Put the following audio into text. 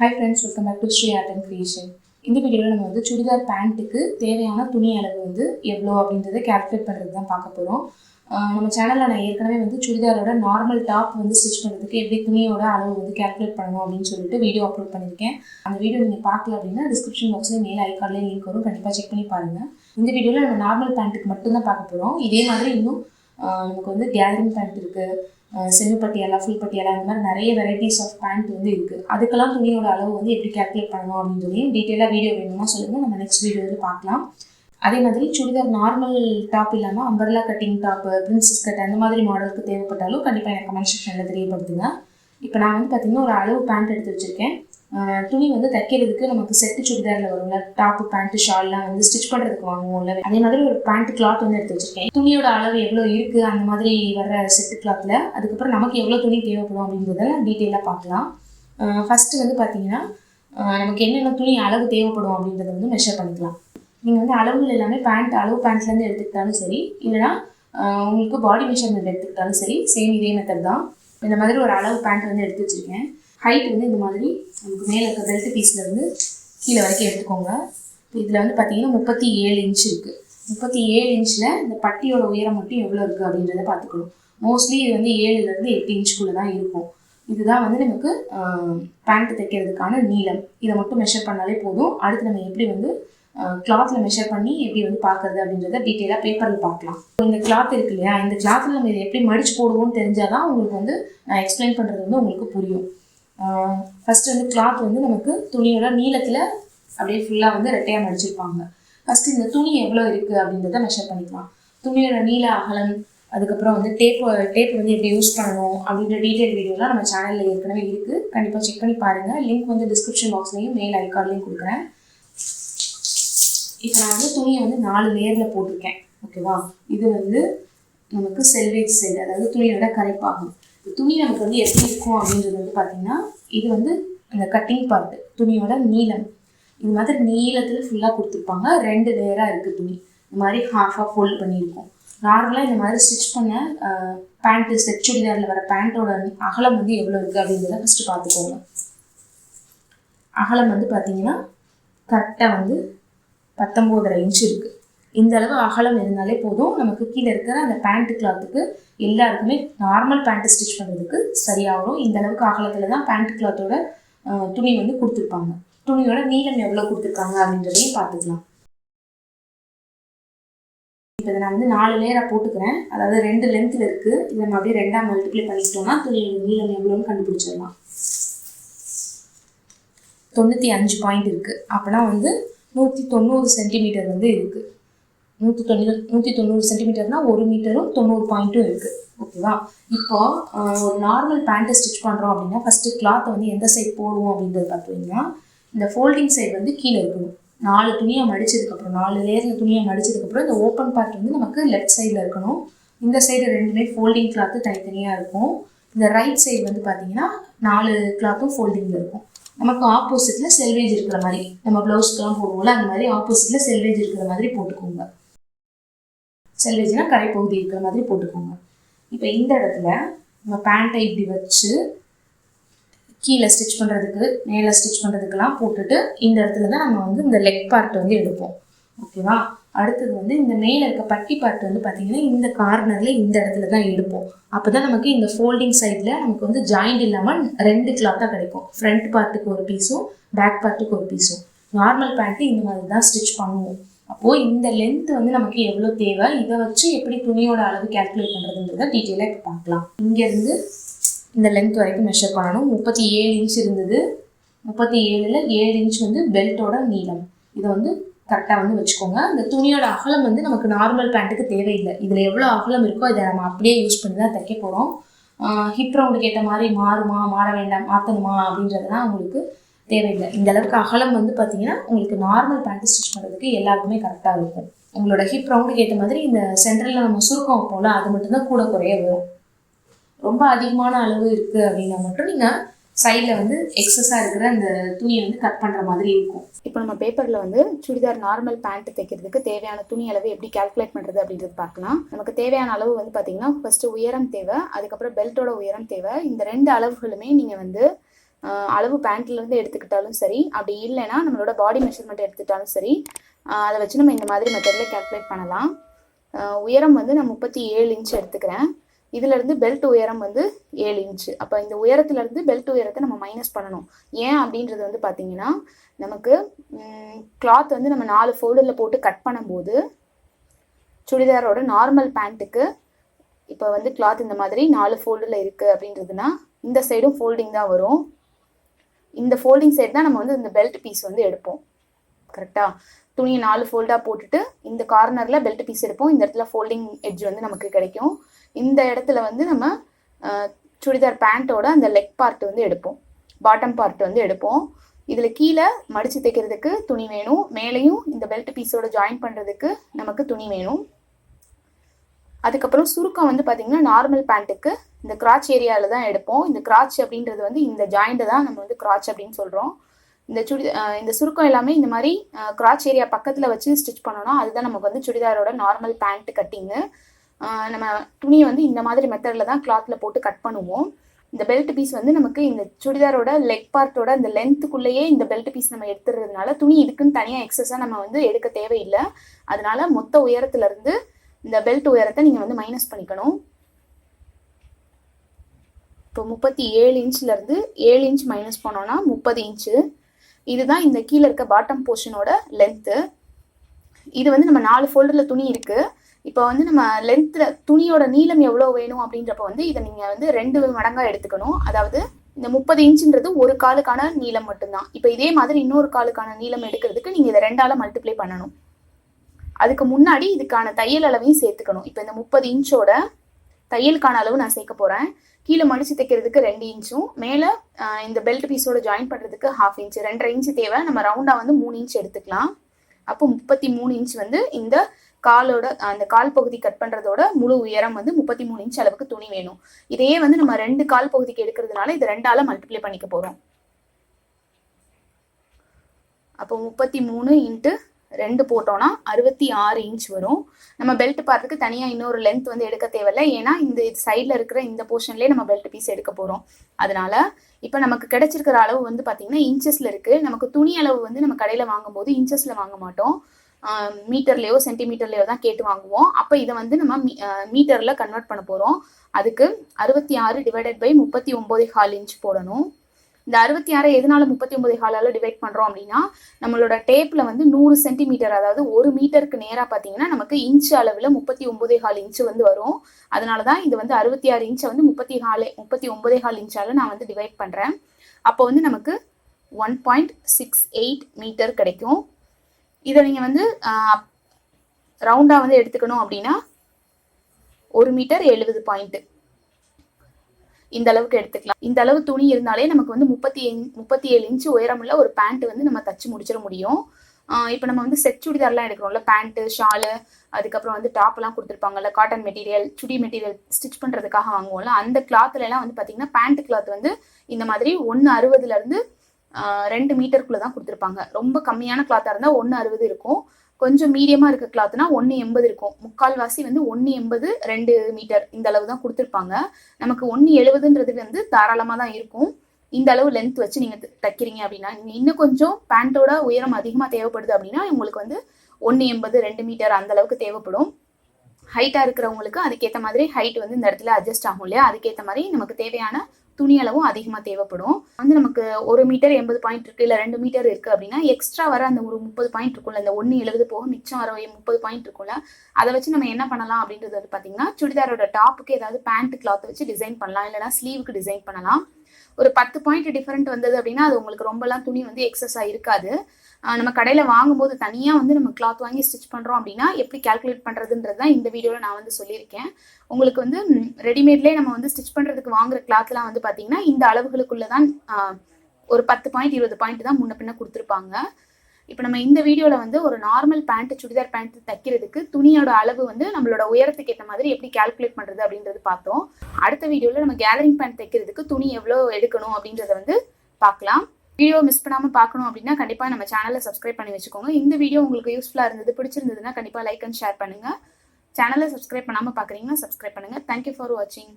Hi friends welcome back to Shri art and creation இந்த வீடியோவில் நம்ம வந்து சுடிதார் பேண்ட்டுக்கு தேவையான துணி அளவு வந்து எவ்வளோ அப்படின்றத கேல்குலேட் பண்ணுறது தான் பார்க்க போகிறோம் நம்ம சேனலில் நான் ஏற்கனவே வந்து சுடிதாரோட நார்மல் டாப் வந்து ஸ்டிச் பண்ணுறதுக்கு எப்படி துணியோட அளவு வந்து கால்குலேட் பண்ணணும் அப்படின்னு சொல்லிட்டு வீடியோ அப்லோட் பண்ணியிருக்கேன். அந்த வீடியோ நீங்கள் பார்க்கல அப்படின்னா டிஸ்கிரிப்ஷன் பாக்ஸில் மேல் ஐக்கார்டில் லிங்க் வரும். கண்டிப்பாக செக் பண்ணி பாருங்கள் இந்த வீடியோவில் நம்ம நார்மல் பேண்ட்டுக்கு மட்டும்தான் பார்க்க போகிறோம் இதே மாதிரி இன்னும் நமக்கு வந்து கேதரிங் பேண்ட் இருக்குது செமி பட்டியாலா ஃபுல் பட்டியாலா இந்த மாதிரி நிறைய வெரைட்டிஸ் ஆஃப் பேண்ட் வந்து இருக்குது அதுக்கெல்லாம் துணியோட அளவு வந்து எப்படி கேல்குலேட் பண்ணணும் அப்படின்னு சொல்லி டீட்டெயிலாக வீடியோ வேணும்னா சொல்லுங்கள் நம்ம நெக்ஸ்ட் வீடியோ வந்து பார்க்கலாம். அதே மாதிரி சுடிதார் நார்மல் டாப் இல்லாமல் umbrella cutting top princess cut அந்த மாதிரி மாடலுக்கு தேவைப்பட்டாலும் கண்டிப்பாக எனக்கு கமெண்ட் செக்ஷனில் தெரியப்படுத்துங்க. இப்போ நான் வந்து பார்த்திங்கன்னா ஒரு அளவு பேண்ட் எடுத்து வச்சுருக்கேன். துணி வந்து தைக்கிறதுக்கு நமக்கு செட்டு சுடிதாரில் வரும்ல. டாப்பு பேண்ட்டு ஷால்லாம் வந்து ஸ்டிச் பண்ணுறதுக்கு வாங்குவோம்ல. அதே மாதிரி ஒரு பேண்ட் கிளாத் வந்து எடுத்து வச்சிருக்கேன். துணியோட அளவு எவ்வளோ இருக்குது அந்த மாதிரி வர்ற செட்டு கிளாத்தில் அதுக்கப்புறம் நமக்கு எவ்வளோ துணி தேவைப்படும் அப்படின்றத டீட்டெயிலாக பார்க்கலாம். ஃபஸ்ட்டு வந்து பார்த்தீங்கன்னா நமக்கு என்னென்ன துணி அளவு தேவைப்படும் அப்படின்றத வந்து மெஷர் பண்ணிக்கலாம். நீங்கள் வந்து அளவுகள் எல்லாமே பேண்ட் அளவு பேண்ட்லேருந்து எடுத்துக்கிட்டாலும் சரி இல்லைனா உங்களுக்கு பாடி மெஷர்மெண்ட் எடுத்துக்கிட்டாலும் சரி சேம் இதே மெத்தட் தான். இந்த மாதிரி ஒரு அளவு பேண்ட் வந்து எடுத்து வச்சுருக்கேன். ஹைட் வந்து இந்த மாதிரி நமக்கு மேலே இருக்க பெல்ட் பீஸ்லேருந்து கீழே வரைக்கும் எடுத்துக்கோங்க. இதில் வந்து பார்த்தீங்கன்னா முப்பத்தி ஏழு இன்ச் இருக்குது முப்பத்தி ஏழு இன்ச்சில் இந்த பட்டியோட உயரம் மட்டும் எவ்வளோ இருக்குது அப்படின்றத பார்த்துக்கணும். மோஸ்ட்லி இது வந்து ஏழுலேருந்து எட்டு இன்ச்சுக்குள்ளே தான் இருக்கும். இதுதான் வந்து நமக்கு பேண்ட் தைக்கிறதுக்கான நீளம். இதை மட்டும் மெஷர் பண்ணாலே போதும். அடுத்து நம்ம எப்படி வந்து கிளாத்தில் மெஷர் பண்ணி எப்படி வந்து பார்க்கறது அப்படின்றத டீட்டெயிலாக பேப்பரில் பார்க்கலாம். இப்போ இந்த கிளாத் இருக்கு இல்லையா? இந்த கிளாத்தில் நம்ம இதை எப்படி மடிச்சு போடுவோம்னு தெரிஞ்சால் தான் உங்களுக்கு வந்து நான் எக்ஸ்பிளைன் பண்ணுறது வந்து உங்களுக்கு புரியும். ஃபஸ்ட்டு வந்து கிளாத் வந்து நமக்கு துணியோட நீளத்தில் அப்படியே ஃபுல்லாக வந்து ரெட்டையாக மடிச்சிருப்பாங்க. ஃபஸ்ட்டு இந்த துணி எவ்வளோ இருக்குது அப்படின்றத மெஷர் பண்ணிக்கலாம். துணியோட நீள அகலம் அதுக்கப்புறம் வந்து டேப் டேப் வந்து எப்படி யூஸ் பண்ணணும் அப்படின்ற டீட்டெயில் வீடியோலாம் நம்ம சேனலில் ஏற்கனவே இருக்குது கண்டிப்பாக செக் பண்ணி பாருங்கள் லிங்க் வந்து டிஸ்கிரிப்ஷன் பாக்ஸ்லேயும் மெயில் ஐக்கார்ட்லேயும் கொடுக்குறேன். இப்போ நான் வந்து துணியை வந்து நாலு லேயரில் போட்டிருக்கேன். ஓகேவா இது வந்து நமக்கு செல்வேஜ் சைடு அதாவது துணியோட கரைப்பாகும். துணி நமக்கு வந்து எப்படி இருக்கும் அப்படின்றது வந்து பார்த்தீங்கன்னா இது வந்து அந்த கட்டிங் பார்ட்டு துணியோட நீளம். இது மாதிரி நீளத்தில் ஃபுல்லாக கொடுத்துருப்பாங்க. ரெண்டு லேயராக இருக்குது துணி. இந்த மாதிரி ஹாஃபாக ஃபோல்ட் பண்ணியிருக்கோம். நார்மலாக இந்த மாதிரி ஸ்டிச் பண்ண பேண்ட்டு ஸ்டெச் சுடிதாரில் வர பேண்ட்டோட அகலம் வந்து எவ்வளோ இருக்குது அப்படின்றத ஃபஸ்ட்டு பார்த்துக்கோங்க. அகலம் வந்து பார்த்தீங்கன்னா கரெக்டாக வந்து பத்தொம்போதரை இன்ச் இருக்குது இந்த அளவு அகலம் இருந்தாலே போதும். நமக்கு கீழே இருக்கிற அந்த பேண்ட் கிளாத்துக்கு எல்லாருக்குமே நார்மல் பேண்ட் ஸ்டிச் பண்ணுறதுக்கு சரியாகும். இந்த அளவுக்கு அகலத்தில் தான் பேண்ட் கிளாத்தோட துணி வந்து கொடுத்துருப்பாங்க. துணியோட நீளம் எவ்வளோ கொடுத்துருக்காங்க அப்படின்றதையும் பார்த்துக்கலாம். இப்போ இதை நான் வந்து நாலு லேயராக போட்டுக்கிறேன். அதாவது ரெண்டு லென்த்தில் இருக்குது இதை நம்ம அப்படியே ரெண்டாக மல்டிப்ளை பண்ணிக்கிட்டோம்னா துணியோட நீளம் எவ்வளோன்னு கண்டுபிடிச்சிடலாம். தொண்ணூற்றி அஞ்சு பாயிண்ட் இருக்குது அப்போனா வந்து நூற்றி தொண்ணூறு சென்டிமீட்டர் வந்து இருக்குது நூற்றி தொண்ணூறு நூற்றி தொண்ணூறு சென்டிமீட்டர்னால் ஒரு மீட்டரும் தொண்ணூறு பாயிண்ட்டும் இருக்குது ஓகேவா இப்போ ஒரு நார்மல் பேண்ட்டை ஸ்டிச் பண்ணுறோம் அப்படின்னா ஃபஸ்ட்டு கிளாத்தை வந்து எந்த சைட் போடுவோம் அப்படின்றது பார்த்தீங்கன்னா இந்த ஃபோல்டிங் சைடு வந்து கீழே இருக்கணும். நாலு துணியை மடிச்சதுக்கப்புறம் நாலு லேயரில் துணியை மடிச்சதுக்கப்புறம் இந்த ஓப்பன் பார்ட் வந்து நமக்கு லெஃப்ட் சைடில் இருக்கணும். இந்த சைடு ரெண்டுமே ஃபோல்டிங் கிளாத்து தனித்தனியாக இருக்கும். இந்த ரைட் சைடு வந்து பார்த்தீங்கன்னா நாலு கிளாத்தும் ஃபோல்டிங்கில் இருக்கும். நமக்கு ஆப்போசிட்டில் செல்வேஜ் இருக்கிற மாதிரி நம்ம ப்ளவுஸ்க்கெலாம் போடுவோம்ல அந்த மாதிரி ஆப்போசிட்டில் செல்வேஜ் இருக்கிற மாதிரி போட்டுக்கோங்க. செல்வேஜ்னா கரைப்பகுதி இருக்கிற மாதிரி போட்டுக்கோங்க. இப்போ இந்த இடத்துல நம்ம பேண்ட்டை இப்படி வச்சு கீழே ஸ்டிச் பண்ணுறதுக்கு மேலே ஸ்டிச் பண்ணுறதுக்கெல்லாம் போட்டுட்டு இந்த இடத்துல தான் நம்ம வந்து இந்த லெக் பார்ட் வந்து எடுப்போம். ஓகேவா அடுத்தது வந்து இந்த மேலே இருக்க பட்டி பார்ட் வந்து பார்த்திங்கன்னா இந்த கார்னரில் இந்த இடத்துல தான் எடுப்போம். அப்போ தான் நமக்கு இந்த ஃபோல்டிங் சைடில் நமக்கு வந்து ஜாயிண்ட் இல்லாமல் ரெண்டு கிளாத்தாக கிடைக்கும். ஃப்ரண்ட் பார்ட்டுக்கு ஒரு பீஸும் பேக் பார்ட்டுக்கு ஒரு பீஸும் நார்மல் பேண்ட்டு இந்த மாதிரி தான் ஸ்டிச் பண்ணுவோம். அப்போது இந்த லென்த் வந்து நமக்கு எவ்வளோ தேவை? இதை வச்சு எப்படி துணியோட அளவு கால்குலேட் பண்ணுறதுன்றத டீட்டெயிலாக இப்போ பார்க்கலாம். இங்கேருந்து இந்த லென்த் வரைக்கும் மெஷர் பண்ணணும். முப்பத்தி ஏழு இன்ச் இருந்தது. முப்பத்தி ஏழில் ஏழு இன்ச் வந்து பெல்ட்டோட நீளம். இதை வந்து கரெக்டாக வந்து வச்சுக்கோங்க. இந்த துணியோட அகலம் வந்து நமக்கு நார்மல் பேண்ட்டுக்கு தேவையில்லை. இதில் எவ்வளோ அகலம் இருக்கோ இதை நம்ம அப்படியே யூஸ் பண்ணி தான் தைக்க போகிறோம் ஹிப் ரவுண்டுக்கு ஏற்ற மாதிரி மாறுமா மாற வேண்டாம் மாற்றணுமா அப்படின்றதுலாம் உங்களுக்கு தேவையில்லை. இந்த அளவுக்கு அகலம் வந்து பார்த்தீங்கன்னா உங்களுக்கு நார்மல் பேண்ட் ஸ்டிச் பண்ணுறதுக்கு எல்லாருக்குமே கரெக்டாக இருக்கும். உங்களோட ஹிப் ரவுண்டுக்கு ஏற்ற மாதிரி இந்த சென்டரில் நம்ம சுருக்கம் வைப்போம்ல அது மட்டும்தான் கூட குறைய வரும். ரொம்ப அதிகமான அளவு இருக்குது அப்படின்னா மட்டும் நீங்கள் சைடில் வந்து எக்ஸஸாக இருக்கிற அந்த துணியை வந்து கட் பண்ணுற மாதிரி இருக்கும். இப்போ நம்ம பேப்பரில் வந்து சுடிதார் நார்மல் பேண்ட் தைக்கிறதுக்கு தேவையான துணி அளவு எப்படி கால்குலேட் பண்ணுறது அப்படின்றது பார்க்கலாம். நமக்கு தேவையான அளவு வந்து பார்த்தீங்கன்னா ஃபஸ்ட்டு உயரம் தேவை அதுக்கப்புறம் பெல்ட்டோட உயரம் தேவை. இந்த ரெண்டு அளவுகளுமே நீங்கள் வந்து அளவு பேண்ட்லேருந்து எடுத்துக்கிட்டாலும் சரி அப்படி இல்லைன்னா நம்மளோட பாடி மெஷர்மெண்ட் எடுத்துக்கிட்டாலும் சரி அதை வச்சு நம்ம இந்த மாதிரி மெத்தடில் கேல்குலேட் பண்ணலாம். உயரம் வந்து நான் முப்பத்தி ஏழு இன்ச் எடுத்துக்கிறேன். இதுலேருந்து பெல்ட் உயரம் வந்து ஏழு இன்ச்சு அப்போ இந்த உயரத்துலேருந்து பெல்ட் உயரத்தை நம்ம மைனஸ் பண்ணணும். ஏன் அப்படின்றது வந்து பார்த்தீங்கன்னா நமக்கு கிளாத் வந்து நம்ம நாலு ஃபோல்டரில் போட்டு கட் பண்ணும்போது சுடிதாரோட நார்மல் பேண்ட்டுக்கு இப்போ வந்து கிளாத் இந்த மாதிரி நாலு ஃபோல்டில் இருக்குது அப்படின்றதுனா இந்த சைடும் ஃபோல்டிங் தான் வரும். இந்த ஃபோல்டிங் சைடு தான் நம்ம வந்து இந்த பெல்ட் பீஸ் வந்து எடுப்போம். கரெக்டாக துணியை நாலு ஃபோல்டாக போட்டுட்டு இந்த கார்னரில் பெல்ட் பீஸ் எடுப்போம். இந்த இடத்துல ஃபோல்டிங் எட்ஜ் வந்து நமக்கு கிடைக்கும். இந்த இடத்துல வந்து நம்ம சுடிதார் பேண்ட்டோட அந்த லெக் பார்ட் வந்து எடுப்போம். பாட்டம் பார்ட் வந்து எடுப்போம். இதில் கீழே மடித்து தைக்கிறதுக்கு துணி வேணும். மேலேயும் இந்த பெல்ட் பீஸோட ஜாயின் பண்ணுறதுக்கு நமக்கு துணி வேணும். அதுக்கப்புறம் சுருக்கம் வந்து பார்த்தீங்கன்னா நார்மல் பேண்ட்டுக்கு இந்த கிராச் ஏரியாவில் தான் எடுப்போம். இந்த கிராச் அப்படின்றது வந்து இந்த ஜாயிண்ட்டை தான் நம்ம வந்து கிராச் அப்படின்னு சொல்கிறோம் இந்த சுடி இந்த சுருக்கம் எல்லாமே இந்த மாதிரி கிராச் ஏரியா பக்கத்தில் வச்சு ஸ்டிச் பண்ணணும் அதுதான் நமக்கு வந்து சுடிதாரோட நார்மல் பேண்ட் கட்டிங்கு நம்ம துணியை வந்து இந்த மாதிரி மெத்தடில் தான் கிளாத்தில் போட்டு கட் பண்ணுவோம். இந்த பெல்ட் பீஸ் வந்து நமக்கு இந்த சுடிதாரோட லெக் பார்ட்டோட இந்த லென்த்துக்குள்ளேயே இந்த பெல்ட் பீஸ் நம்ம எடுத்துறதுனால துணி இதுக்குன்னு தனியாக எக்ஸஸாக நம்ம வந்து எடுக்க தேவையில்லை. அதனால மொத்த உயரத்துலேருந்து இந்த பெல்ட் உயரத்தை நீங்கள் வந்து மைனஸ் பண்ணிக்கணும். இப்போ முப்பத்தி ஏழு இன்ச்லேருந்து ஏழு இன்ச் மைனஸ் பண்ணோம்னா முப்பது இன்ச்சு இதுதான் இந்த கீழே இருக்க பாட்டம் போர்ஷனோட லென்த்து இது வந்து நம்ம நாலு ஃபோல்டரில் துணி இருக்குது இப்போ வந்து நம்ம லென்த்தில் துணியோட நீளம் எவ்வளோ வேணும் அப்படின்றப்ப வந்து இதை நீங்கள் வந்து ரெண்டு மடங்காக எடுத்துக்கணும். அதாவது இந்த முப்பது இன்ச்சுன்றது ஒரு காலுக்கான நீளம் மட்டும்தான். இப்போ இதே மாதிரி இன்னொரு காலுக்கான நீளம் எடுக்கிறதுக்கு நீங்கள் இதை ரெண்டால மல்டிப்ளை பண்ணணும். அதுக்கு முன்னாடி இதுக்கான தையல் அளவையும் சேர்த்துக்கணும். இப்போ இந்த முப்பது இன்ச்சோட தையலுக்கான அளவு நான் சேர்க்க போகிறேன் கீழே மடிச்சு தைக்கிறதுக்கு ரெண்டு இன்ச்சும் மேலே இந்த பெல்ட் பீஸோட ஜாயின் பண்ணுறதுக்கு ஹாஃப் இன்ச் ரெண்டரை இன்ச்சு தேவை. நம்ம ரவுண்டாக வந்து மூணு இன்ச் எடுத்துக்கலாம். அப்போ முப்பத்தி மூணு இன்ச் வந்து இந்த காலோட அந்த கால் பகுதி கட் பண்ணுறதோட முழு உயரம் வந்து முப்பத்தி மூணு இன்ச் அளவுக்கு துணி வேணும். இதையே வந்து நம்ம ரெண்டு கால் பகுதிக்கு எடுக்கிறதுனால இது ரெண்டால மல்டிப்ளை பண்ணிக்க போகிறோம் அப்போ முப்பத்தி மூணு இன்ட்டு ரெண்டு போட்டோம்னா அறுபத்தி ஆறு இன்ச் வரும். நம்ம பெல்ட் பார்த்துக்கு தனியாக இன்னொரு லென்த் வந்து எடுக்க தேவையில்லை. ஏன்னா இந்த சைடில் இருக்கிற இந்த போர்ஷன்லேயே நம்ம பெல்ட் பீஸ் எடுக்க போகிறோம் அதனால இப்போ நமக்கு கிடைச்சிருக்கிற அளவு வந்து பார்த்தீங்கன்னா இன்ச்சஸில் இருக்குது நமக்கு துணி அளவு வந்து நம்ம கடையில் வாங்கும்போது இன்ச்சஸில் வாங்க மாட்டோம். மீட்டர்லேயோ சென்டிமீட்டர்லேயோ தான் கேட்டு வாங்குவோம். அப்போ இதை வந்து நம்ம மீட்டரில் கன்வெர்ட் பண்ண போகிறோம் அதுக்கு அறுபத்தி ஆறு டிவைடட் பை முப்பத்தி ஒம்பது ஹால் இன்ச் போடணும். இந்த அறுபத்தி ஆறை எதனால முப்பத்தி ஒன்பது காலால டிவைட் பண்றோம் அப்படின்னா நம்மளோட டேப்ல வந்து நூறு சென்டிமீட்டர் அதாவது ஒரு மீட்டருக்கு நேரா பாத்தீங்கன்னா நமக்கு இன்ச் அளவுல முப்பத்தி ஒன்பதே கால் இன்ச் வந்து வரும். அதனாலதான் இது வந்து அறுபத்தி ஆறு இன்ச்சை வந்து முப்பத்தி காலே முப்பத்தி ஒன்பதே கால் இன்ச்சால நான் வந்து டிவைட் பண்றேன். அப்போ வந்து நமக்கு one point six eight metre கிடைக்கும். இதை நீங்க வந்து ரவுண்டா வந்து எடுத்துக்கணும் அப்படின்னா ஒரு மீட்டர் எழுபது பாயிண்ட் இந்த அளவுக்கு எடுத்துக்கலாம். இந்த அளவு துணி இருந்தாலே நமக்கு வந்து முப்பத்தி முப்பத்தி ஏழு இன்ச்சு உயரமுள்ள ஒரு பேண்ட் வந்து நம்ம தச்சு முடிச்சிட முடியும். இப்போ நம்ம வந்து செட் சுடிதார்லாம் எடுக்கிறோம்ல பேண்ட்டு ஷாலு அதுக்கப்புறம் வந்து டாப்லாம் கொடுத்துருப்பாங்கல்ல cotton material chudi material stitch பண்ணுறதுக்காக வாங்குவோம்ல அந்த கிளாத்ல எல்லாம் வந்து பார்த்தீங்கன்னா பேண்ட் கிளாத் வந்து இந்த மாதிரி ஒன்று அறுபதுலேருந்து ரெண்டு மீட்டருக்குள்ளே தான் கொடுத்துருப்பாங்க. ரொம்ப கம்மியான கிளாத்தாக இருந்தால் ஒன்று அறுபது இருக்கும். கொஞ்சம் மீடியமாக இருக்க கிளாத்னா ஒன்று எண்பது இருக்கும். முக்கால்வாசி வந்து ஒன்று எண்பது ரெண்டு மீட்டர் இந்த அளவு தான் கொடுத்துருப்பாங்க. நமக்கு ஒன்று எழுபதுன்றது வந்து தாராளமாக தான் இருக்கும். இந்த அளவு லென்த் வச்சு நீங்கள் தைக்கிறீங்க அப்படின்னா நீங்கள் இன்னும் கொஞ்சம் பேண்ட்டோட உயரம் அதிகமாக தேவைப்படுது அப்படின்னா உங்களுக்கு வந்து ஒன்று எண்பது ரெண்டு மீட்டர் அந்த அளவுக்கு தேவைப்படும். ஹைட்டாக இருக்கிறவங்களுக்கு அதுக்கேற்ற மாதிரி ஹைட் வந்து இந்த இடத்துல அட்ஜஸ்ட் ஆகும் இல்லையா? அதுக்கேற்ற மாதிரி நமக்கு தேவையான துணி அளவும் அதிகமாக தேவைப்படும். வந்து நமக்கு ஒரு மீட்டர் எண்பது பாயிண்ட் இருக்குது இல்லை ரெண்டு மீட்டர் இருக்கு அப்படின்னா எக்ஸ்ட்ரா வர அந்த ஒரு முப்பது பாயிண்ட் இருக்கும்ல இந்த ஒன்று எழுபது போக மிச்சம் வர முப்பது பாயிண்ட் இருக்கும்ல அதை வச்சு நம்ம என்ன பண்ணலாம் அப்படின்றது வந்து பார்த்தீங்கன்னா சுடிதாரோட டாப்புக்கு ஏதாவது பேண்ட் கிளாத் வச்சு டிசைன் பண்ணலாம் இல்லைனா ஸ்லீவுக்கு டிசைன் பண்ணலாம். ஒரு பத்து பாயிண்ட் டிஃபரெண்ட் வந்தது அப்படின்னா அது உங்களுக்கு ரொம்பலாம் துணி வந்து எக்ஸஸாக இருக்காது. நம்ம கடையில் வாங்கும்போது தனியாக வந்து நம்ம கிளாத் வாங்கி ஸ்டிச் பண்ணுறோம் அப்படின்னா எப்படி கால்குலேட் பண்ணுறதுன்றது தான் இந்த வீடியோவில் நான் வந்து சொல்லியிருக்கேன். உங்களுக்கு வந்து ரெடிமேட்லேயே நம்ம வந்து ஸ்டிச் பண்ணுறதுக்கு வாங்குற கிளாத்லாம் வந்து பார்த்தீங்கன்னா இந்த அளவுகளுக்குள்ளே தான் ஒரு பத்து பாயிண்ட் இருபது பாயிண்ட் தான் முன்ன பின்ன கொடுத்துருப்பாங்க. இப்போ நம்ம இந்த வீடியோவில் வந்து ஒரு நார்மல் பேண்ட் சுடிதார் பேண்ட் தைக்கிறதுக்கு துணியோட அளவு வந்து நம்மளோட உயரத்துக்கு ஏற்ற மாதிரி எப்படி கால்குலேட் பண்ணுறது அப்படின்றது பார்த்தோம். அடுத்த வீடியோவில் நம்ம கேதரிங் பேண்ட் தைக்கிறதுக்கு துணி எவ்வளோ எடுக்கணும் அப்படின்றத வந்து பார்க்கலாம். வீடியோ மிஸ் பண்ணாமல் பார்க்கணும் அப்படின்னா கண்டிப்பாக நம்ம சேனலை சப்ஸ்கிரைப் பண்ணி வச்சுக்கோங்க. இந்த வீடியோ உங்களுக்கு யூஸ்ஃபுல்லாக இருந்தது பிடிச்சிருந்ததுன்னா கண்டிப்பாக லைக் அண்ட் ஷேர் பண்ணுங்கள் சேனலை சப்ஸ்கிரைப் பண்ணாமல் பார்க்குறீங்கன்னா சப்ஸ்கிரைப் பண்ணுங்கள் தேங்க்யூ ஃபார் வாட்சிங்